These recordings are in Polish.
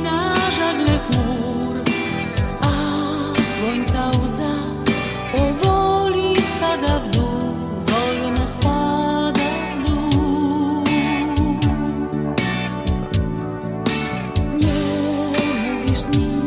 na żagle chmur, a słońca łza powoli spada w dół, wolno spada w dół. Nie mówisz nic.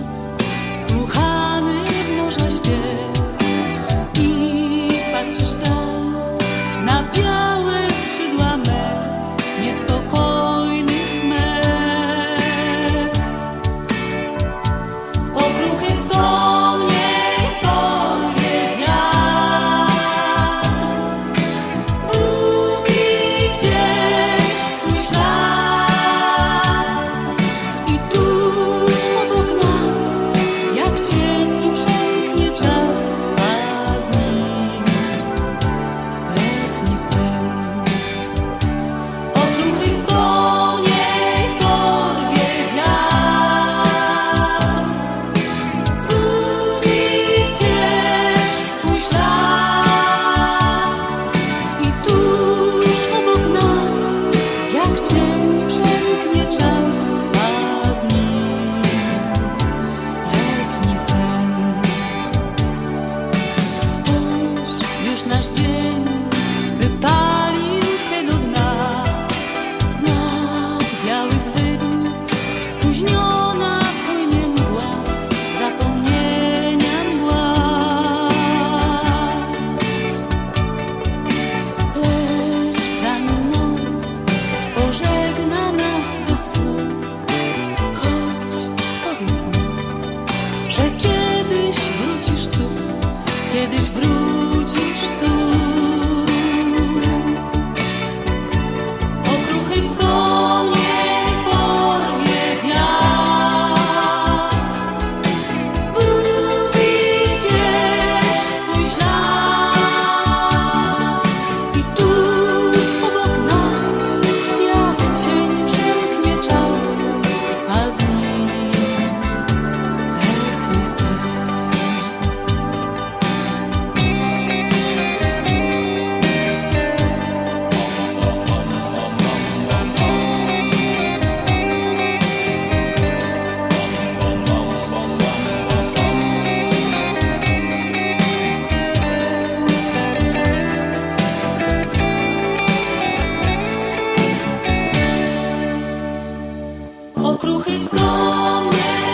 okruchy w skromnie.